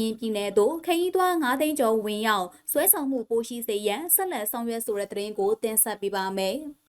ရင်ပြည်နယ်သို့ခရီးသွား9သိန်းကျော်ဝင်ရောက်ဆွဲဆောင်မှုပိုရှိစေရန်ဆက်လက်ဆောင်ရွက်ဆိုတဲ့သတင်းကိုတင်ဆက်ပေးပါမယ်။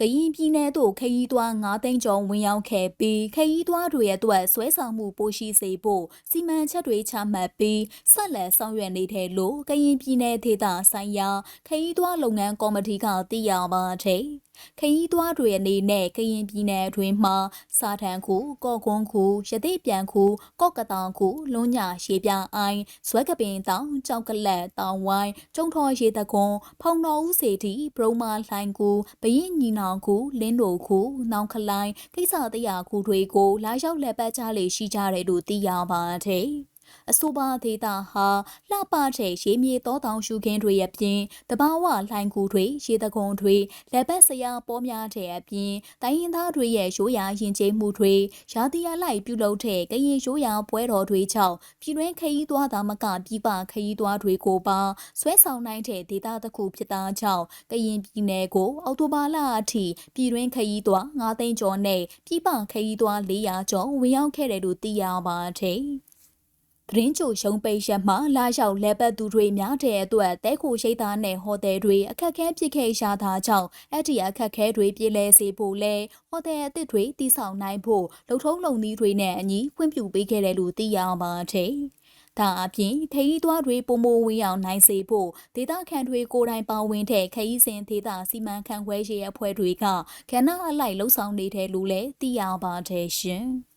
ကရင်ပြည်နယ်သို့ခရီးသွား9သိန်းကျော်ဝင်ရောက်ခဲ့ပြီးခရီးသွားတွေရဲ့အတွက်ဆွဲဆောင်မှုပိုရှိစေဖို့စီမံချက်တွေချမှတ်ပြီးဆက်လက်ဆောင်ရွက်နေတဲ့လို့ကရင်ပြည်နယ်ဒေသဆိုင်ရာခရီးသွားလုပ်ငန်းကော်မတီကသိရပါတယ်။ ခရီးသွားတွေအနေနဲ့ကရင်ပြည်နယ်အတွင်းမှာစာထန်ခုကော့ကွန်းခုရတိပြန်ခုကော့ကတောင်ခုလွန်းညာရေပြအိုင်ဇွဲကပင်တောင်ကြောက်ကလက်တောင်ဝိုင်းကျုံထော်ရေတကွန်ဖုံတော်ဦးစီတီဘရုံမာလှိုင်ကူဘရင်ညီနောင်ခုလင်းတို့ခုနောင်ခလိုင်းကိစ္စတရာခုတွေကိုလာရောက်လက်ပတ်ကြလေရှိကြတယ်လို့သိရပါတယ်။ အဆိုပါဒေတာဟာလှပတဲ့ရေမြေတောတောင်ရှုခင်းတွေရဲ့ပြင်တဘာဝလှိုင်ကူတွေရေတကုံတွေလက်ပတ်စရာပေါ်များတဲ့အပြင်တိုင်းရင်းသားတွေရဲ့ရိုးရာယဉ်ကျေးမှုတွေရာသီအလိုက်ပြုလုပ်တဲ့ကရင်ရိုးရာပွဲတော်တွေကြောင့်ပြည်တွင်းခရီးသွားသားမကပြည်ပခရီးသွားတွေကိုပါဆွဲဆောင်နိုင်တဲ့ဒေတာတစ်ခုဖြစ်တာကြောင့်ကရင်ပြည်နယ်ကိုအော်တိုဘာလအထိပြည်တွင်းခရီးသွား9သိန်းကျော်နဲ့ပြည်ပခရီးသွား400ကျော်ဝင်ရောက်ခဲ့တယ်လို့သိရပါတယ်။ သတင်းကြိုရှုံးပိတ်ရက်မှလာရောက်လဲပတ်သူတွေများတဲ့အတွက်တဲခိုရှိသားနဲ့ဟိုတယ်တွေအခက်ခဲဖြစ်ခဲ့ရှာတာကြောင့်အဲ့ဒီအခက်ခဲတွေပြေလဲစေဖို့လဲဟိုတယ်အသစ်တွေတည်ဆောက်နိုင်ဖို့လုံထုံးလုံနည်းတွေနဲ့အညီဖွင့်ပြပေးခဲ့တယ်လို့သိရပါတယ်။ဒါအပြင်ခရီးသွားတွေပုံမဝင်အောင်နိုင်စေဖို့ဒေသခံတွေကိုယ်တိုင်ပါဝင်တဲ့ခရီးစဉ်ဒေသစီမံခန့်ခွဲရေးအဖွဲ့တွေကကဏ္ဍအလိုက်လှုပ်ဆောင်နေတယ်လို့လည်းသိရပါတယ်ရှင်။